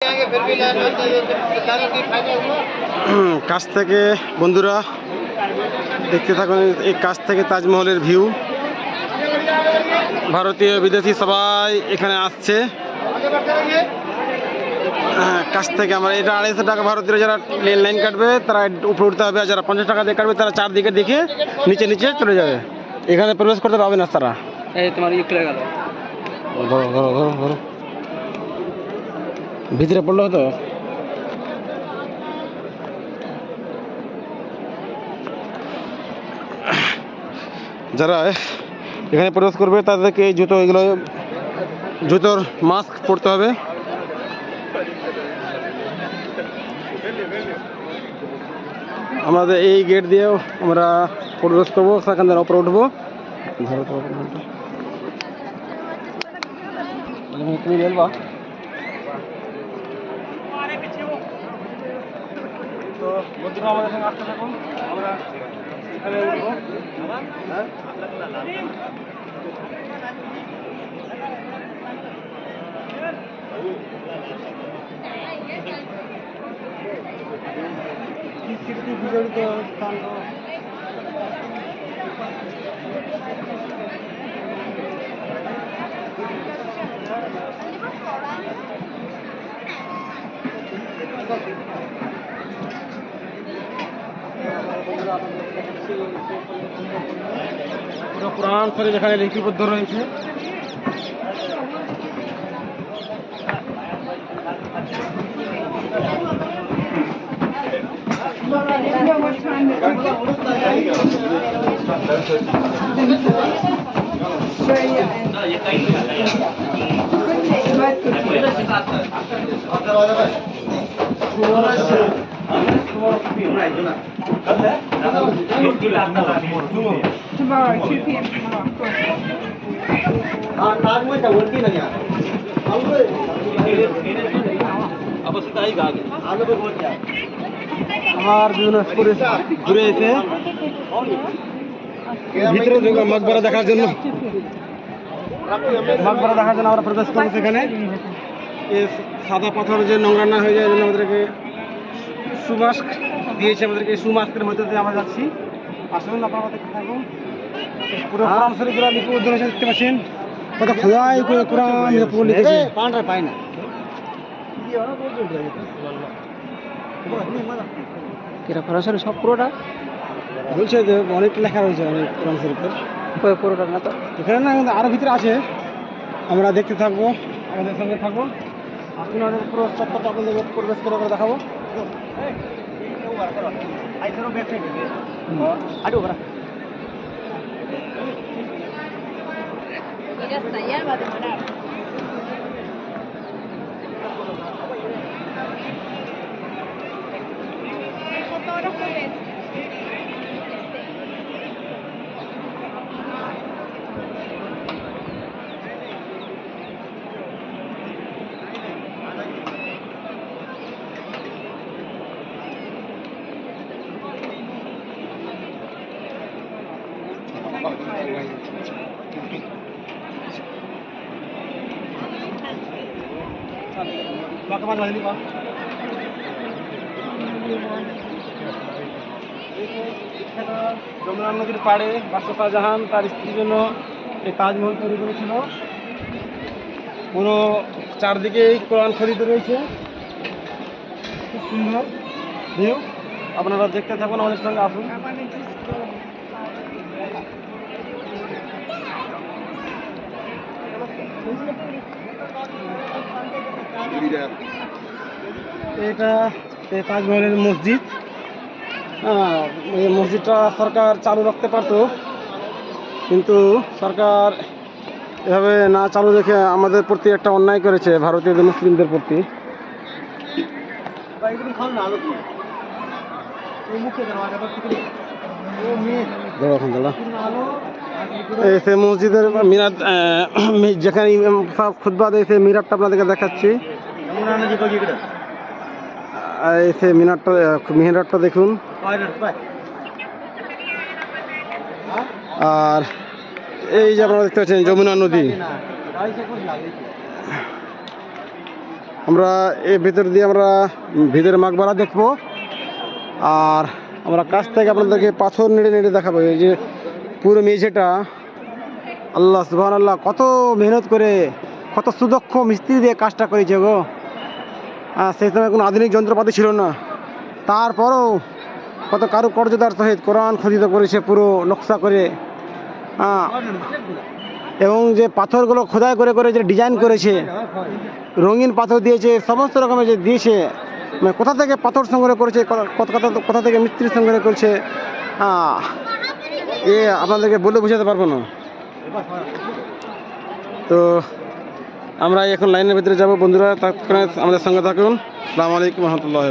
কাছ থেকে বন্ধুরা দেখতে থাকুন এই কাছ থেকে তাজমহলের ভিউ ভারতীয় বিদেশি সবাই এখানে আসছে। হ্যাঁ, কাছ থেকে আমরা এটা আড়াইশো টাকা ভারতীয় যারা লেন লাইন কাটবে তারা উপরে উঠতে হবে যারা পঞ্চাশ টাকা দিয়ে কাটবে তারা চারদিকে দেখে নিচে নিচে চলে যাবে। এখানে প্রবেশ করতে পারবে না তারা। এই তোমার ই গেল। ধরো ধরো ধরো ধরো। ভিতরে পড়ল তো? যারা এখানে প্রবেশ করবে তাদেরকে এই জুতো এগুলো জুতোর মাস্ক পরতে হবে। আমাদের এই গেট দিয়েও আমরা প্রবেশ করব সেখান থেকে ওপরে উঠবো। ধরো তো তো বন্ধুরা আমাদের সঙ্গে আসতে থাকুন। আমরা এখানে উঠবো। হ্যাঁ? কীর্তি বিজড়িত স্থান? পুরো পুরাণ শরীফ এখানে লিপিবদ্ধ রয়েছে। Tomorrow, 2 p.m. tomorrow, of course. আমার বিভিন্ন স্কুলে ঘুরে এসে ভিতরে ঢুকে মকবরা দেখার জন্য মকবরা দেখার জন্য আমরা প্রবেশ করব সেখানে এ সাদা পাথর যে নোংরা না হয়ে যায় এই জন্য আমাদেরকে সুমাস্ক দিয়েছে আমাদেরকে এই সুমাস্কের মধ্যে দিয়ে আমরা যাচ্ছি। আসুন আপনারা দেখতে থাকুন পুরো কোরআন শরীফগুলো রয়েছে দেখতে পাচ্ছেন কত খোলাই করে কোরআন পুরো লিখেছে। পাই না। এরা সরাসরি সব পুরোটা? বলছে যে অনেক লেখা রয়েছে অনেক কোরআন শরীফের পুরোটা না তো? এখানে না আরও ভিতরে আছে। আমরা দেখতে থাকব। আমাদের সঙ্গে থাকব আসুন আমাদের পুরো চত্বরটা আপনাদের প্রবেশ করে ಐಸರು ಬ್ಯಾಕ್ ಸೈಡ್ ಇದೆ ಅಡು ಬರ ಈಗ ತಯಾರು ಮಾಡ যমুনা নদীর পাড়ে বাদশাহ শাহজাহান তার স্ত্রীর জন্য এই তাজমহল তৈরি করেছিল পুরো চারদিকেই কোরআন খরিদ রয়েছে খুব সুন্দর ভিউ আপনারা দেখতে থাকুন, আমাদের সঙ্গে আসুন। এটা তাজমহলের মসজিদ। হ্যাঁ, এই মসজিদটা সরকার চালু রাখতে পারতো কিন্তু সরকার এভাবে না চালু রেখে আমাদের প্রতি একটা অন্যায় করেছে ভারতীয় মুসলিমদের প্রতি। দাঁড়া। মসজিদের মিনার আহ, মি- যেখানে দেয় সেই মিনারটা আপনাদেরকে দেখাচ্ছি। আর এই সে মিনারটা মিনারটা দেখুন। আর এই যে আপনারা দেখতে পাচ্ছেন যমুনা নদী। আমরা এর ভিতর দিয়ে আমরা ভিতরে মাকবারা দেখব। আর আমরা কাছ থেকে আপনাদেরকে পাথর নেড়ে নেড়ে দেখাবো। এই যে পুরো মেঝেটা আল্লাহ সুবহান আল্লাহ কত মেহনত করে, কত সুদক্ষ মিস্ত্রি দিয়ে কাজটা করেছে গো। হ্যাঁ সেই সময় কোনো আধুনিক যন্ত্রপাতি ছিল না। তারপরও কত কারুকার্যতার সহিত কোরআন খোদিত করেছে পুরো নকশা করে। এবং যে পাথরগুলো খোদাই করে করে যে ডিজাইন করেছে, রঙিন পাথর দিয়েছে, সমস্ত রকমের যে দিয়েছে মানে কোথা থেকে পাথর সংগ্রহ করেছে কথা কোথা থেকে মিস্ত্রি সংগ্রহ করেছে এ, আপনাদেরকে বলে বোঝাতে পারব না। তো, আমরা এখন লাইনের ভিতরে যাব। বন্ধুরা, তৎক্ষণাৎ আমাদের সঙ্গে থাকুন। আসসালামু আলাইকুম রহমতুল্লাহ